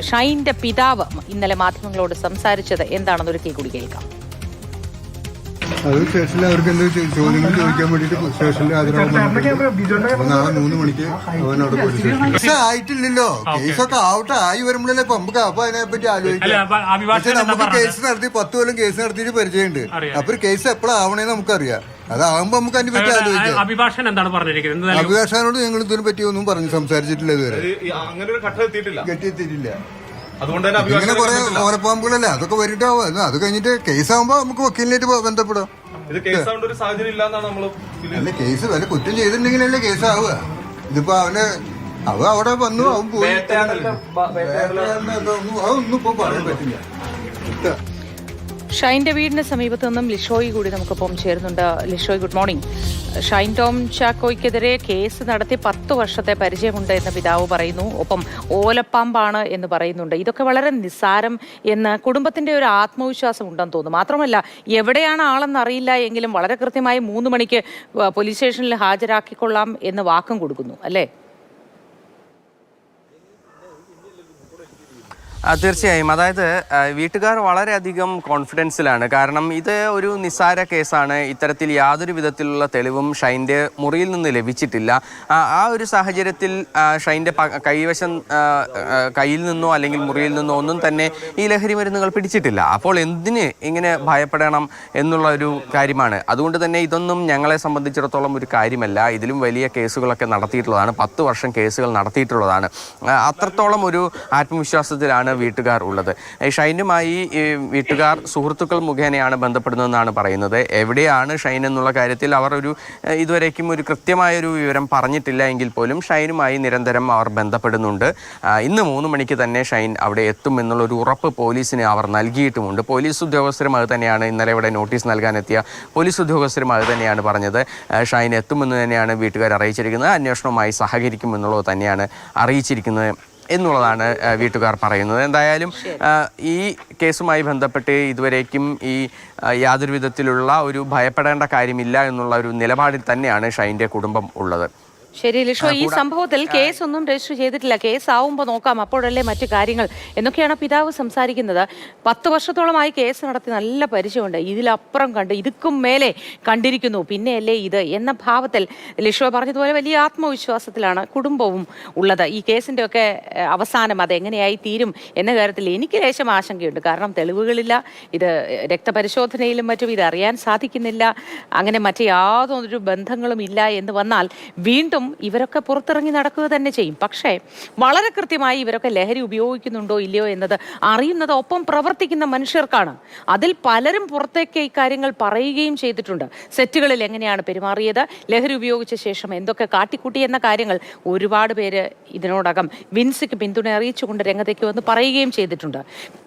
ഷൈന്റെ പിതാവ് ഇന്നലെ മാധ്യമങ്ങളോട് സംസാരിച്ചത് എന്താണെന്ന് ഒരിക്കൽ കൂടി കേൾക്കാം. അത് സ്റ്റേഷനിൽ അവർക്ക് എന്തോ ചോദ്യങ്ങൾ ചോദിക്കാൻ വേണ്ടിട്ട് സ്റ്റേഷനിൽ ഹാജരാകുമ്പോൾ അപ്പൊ നാളെ മൂന്ന് മണിക്ക് അവൻ അവിടെ പോലീസ് ആയിട്ടില്ലല്ലോ. കേസൊക്കെ ആവട്ടെ ആയി വരുമ്പോഴല്ലേ ഇപ്പൊ നമുക്ക് അപ്പൊ അതിനെ പറ്റി അല്ല ആലോചിക്കാം പക്ഷെ നമുക്ക് കേസ് നടത്തി പത്ത് കൊല്ലം കേസ് നടത്തിയിട്ട് പരിചയമുണ്ട്. അപ്പൊ കേസ് എപ്പോഴാവണേന്ന് നമുക്കറിയാം. അതാവുമ്പോ നമുക്ക് അതിനെ പറ്റി ആലോചിക്കാം. അഭിഭാഷകൻ എന്താണ് പറഞ്ഞിരിക്കുന്നത്? അഭിഭാഷകനോട് ഞങ്ങൾ ഇതിനെ പറ്റി ഒന്നും പറഞ്ഞു സംസാരിച്ചിട്ടില്ല ഇതുവരെ. അങ്ങനെ ഒരു ഘട്ടം എത്തിയിട്ടില്ല. കെട്ടിയെത്തിയില്ല അതുകൊണ്ട് തന്നെ ഇങ്ങനെ കുറെ. ഓരപ്പാമ്പുകളല്ലേ? അതൊക്കെ വരിട്ടാവും അത് കഴിഞ്ഞിട്ട് കേസാകുമ്പോ നമുക്ക് വക്കീലിനായിട്ട് ബന്ധപ്പെടാം. ഇത് കേസ് ആവേണ്ട ഒരു സാഹചര്യം ഇല്ലാന്നാണ് നമ്മൾ അല്ല കേസ് വല്ല കുറ്റം ചെയ്തിട്ടുണ്ടെങ്കിലല്ലേ കേസ് ആവുക ഇതിപ്പോ അവന് അവ അവിടെ വന്നു അവൻ പോയി. അതൊന്നും ഇപ്പൊ പറയാൻ പറ്റില്ല. ഷൈന്റെ വീടിന് സമീപത്ത് നിന്നും ലിഷോയി കൂടി നമുക്കൊപ്പം ചേരുന്നുണ്ട്. ലിഷോയ് ഗുഡ് മോർണിംഗ് ഷൈൻ ടോം ചാക്കോയ്ക്കെതിരെ കേസ് നടത്തി പത്ത് വർഷത്തെ പരിചയമുണ്ട് എന്ന് പിതാവ് പറയുന്നു. ഒപ്പം ഓലപ്പാമ്പാണ് എന്ന് പറയുന്നുണ്ട്. ഇതൊക്കെ വളരെ നിസ്സാരം എന്ന് കുടുംബത്തിന്റെ ഒരു ആത്മവിശ്വാസം ഉണ്ടെന്ന് തോന്നുന്നു. മാത്രമല്ല എവിടെയാണ് ആളെന്ന് അറിയില്ല എങ്കിലും വളരെ കൃത്യമായി മൂന്ന് മണിക്ക് പോലീസ് സ്റ്റേഷനിൽ ഹാജരാക്കിക്കൊള്ളാം എന്ന് വാക്കും കൊടുക്കുന്നു. അല്ലേ? തീർച്ചയായും. അതായത് വീട്ടുകാർ വളരെയധികം കോൺഫിഡൻസിലാണ് കാരണം ഇത് ഒരു നിസ്സാര കേസാണ്. ഇത്തരത്തിൽ യാതൊരു വിധത്തിലുള്ള തെളിവും ഷൈന്റെ മുറിയിൽ നിന്ന് ലഭിച്ചിട്ടില്ല. ആ, ഒരു സാഹചര്യത്തിൽ ഷൈന്റെ കൈവശം കയ്യിൽ നിന്നോ അല്ലെങ്കിൽ മുറിയിൽ നിന്നോ ഒന്നും തന്നെ ഈ ലഹരി മരുന്നുകൾ പിടിച്ചിട്ടില്ല. അപ്പോൾ എന്തിന് ഇങ്ങനെ ഭയപ്പെടണം എന്നുള്ള ഒരു കാര്യമാണ്. അതുകൊണ്ട് തന്നെ ഇതൊന്നും ഞങ്ങളെ സംബന്ധിച്ചിടത്തോളം ഒരു കാര്യമല്ല. ഇതിലും വലിയ കേസുകളൊക്കെ നടത്തിയിട്ടുള്ളതാണ്. പത്ത് വർഷം കേസുകൾ നടത്തിയിട്ടുള്ളതാണ്. അത്രത്തോളം ഒരു ആത്മവിശ്വാസത്തിലാണ് വീട്ടുകാർ ഉള്ളത്. ഷൈനുമായി വീട്ടുകാർ സുഹൃത്തുക്കൾ മുഖേനയാണ് ബന്ധപ്പെടുന്നതെന്നാണ് പറയുന്നത്. എവിടെയാണ് ഷൈൻ എന്നുള്ള കാര്യത്തിൽ അവർ ഒരു ഇതുവരേക്കും ഒരു കൃത്യമായൊരു വിവരം പറഞ്ഞിട്ടില്ല എങ്കിൽ പോലും ഷൈനുമായി നിരന്തരം അവർ ബന്ധപ്പെടുന്നുണ്ട്. ഇന്ന് മൂന്ന് മണിക്ക് തന്നെ ഷൈൻ അവിടെ എത്തും എന്നുള്ളൊരു ഉറപ്പ് പോലീസിന് അവർ നൽകിയിട്ടുമുണ്ട്. പോലീസ് ഉദ്യോഗസ്ഥരും അത് തന്നെയാണ് ഇന്നലെ ഇവിടെ നോട്ടീസ് നൽകാനെത്തിയ പോലീസ് ഉദ്യോഗസ്ഥരും അത് തന്നെയാണ് പറഞ്ഞത്. ഷൈൻ എത്തുമെന്ന് തന്നെയാണ് വീട്ടുകാർ അറിയിച്ചിരിക്കുന്നത്. അന്വേഷണവുമായി സഹകരിക്കുമെന്നുള്ളത് തന്നെയാണ് അറിയിച്ചിരിക്കുന്നത്. എന്നുള്ളതാണ് വീട്ടുകാർ പറയുന്നത്. എന്തായാലും ഈ കേസുമായി ബന്ധപ്പെട്ട് ഇതുവരേക്കും ഈ യാതൊരു വിധത്തിലുള്ള ഒരു ഭയപ്പെടേണ്ട കാര്യമില്ല എന്നുള്ള ഒരു നിലപാടിൽ തന്നെയാണ് ഷൈന്റെ കുടുംബം ഉള്ളത്. ശരി ലിഷോ ഈ സംഭവത്തിൽ കേസ് ഒന്നും രജിസ്റ്റർ ചെയ്തിട്ടില്ല. കേസ് ആവുമ്പോൾ നോക്കാം. അപ്പോഴല്ലേ മറ്റു കാര്യങ്ങൾ. എന്നൊക്കെയാണ് പിതാവ് സംസാരിക്കുന്നത്. പത്ത് വർഷത്തോളമായി കേസ് നടത്തി നല്ല പരിചയമുണ്ട്. ഇതിലപ്പുറം കണ്ട് ഇതുക്കും മേലെ കണ്ടിരിക്കുന്നു. പിന്നെയല്ലേ ഇത് എന്ന ഭാവത്തിൽ ലിഷോ പറഞ്ഞതുപോലെ വലിയ ആത്മവിശ്വാസത്തിലാണ് കുടുംബവും ഉള്ളത്. ഈ കേസിന്റെ ഒക്കെ അവസാനം അത് എങ്ങനെയായി തീരും എന്ന കാര്യത്തിൽ എനിക്ക് ലേശം ആശങ്കയുണ്ട്. കാരണം തെളിവുകളില്ല. ഇത് രക്തപരിശോധനയിലും മറ്റും ഇത് അറിയാൻ സാധിക്കുന്നില്ല. അങ്ങനെ മറ്റു യാതൊരു ബന്ധങ്ങളും ഇല്ല എന്ന് വന്നാൽ വീണ്ടും ഇവരൊക്കെ പുറത്തിറങ്ങി നടക്കുക തന്നെ ചെയ്യും. പക്ഷേ വളരെ കൃത്യമായി ഇവരൊക്കെ ലഹരി ഉപയോഗിക്കുന്നുണ്ടോ ഇല്ലയോ എന്നത് അറിയുന്നത് ഒപ്പം പ്രവർത്തിക്കുന്ന മനുഷ്യർക്കാണ്. അതിൽ പലരും പുറത്തേക്ക് ഇക്കാര്യങ്ങൾ പറയുകയും ചെയ്തിട്ടുണ്ട്. സെറ്റുകളിൽ എങ്ങനെയാണ് പെരുമാറിയത്? ലഹരി ഉപയോഗിച്ച ശേഷം എന്തൊക്കെ കാട്ടിക്കൂട്ടി എന്ന കാര്യങ്ങൾ ഒരുപാട് പേര് ഇതിനോടകം വിൻസിക്ക് പിന്തുണ അറിയിച്ചുകൊണ്ട് രംഗത്തേക്ക് വന്ന് പറയുകയും ചെയ്തിട്ടുണ്ട്.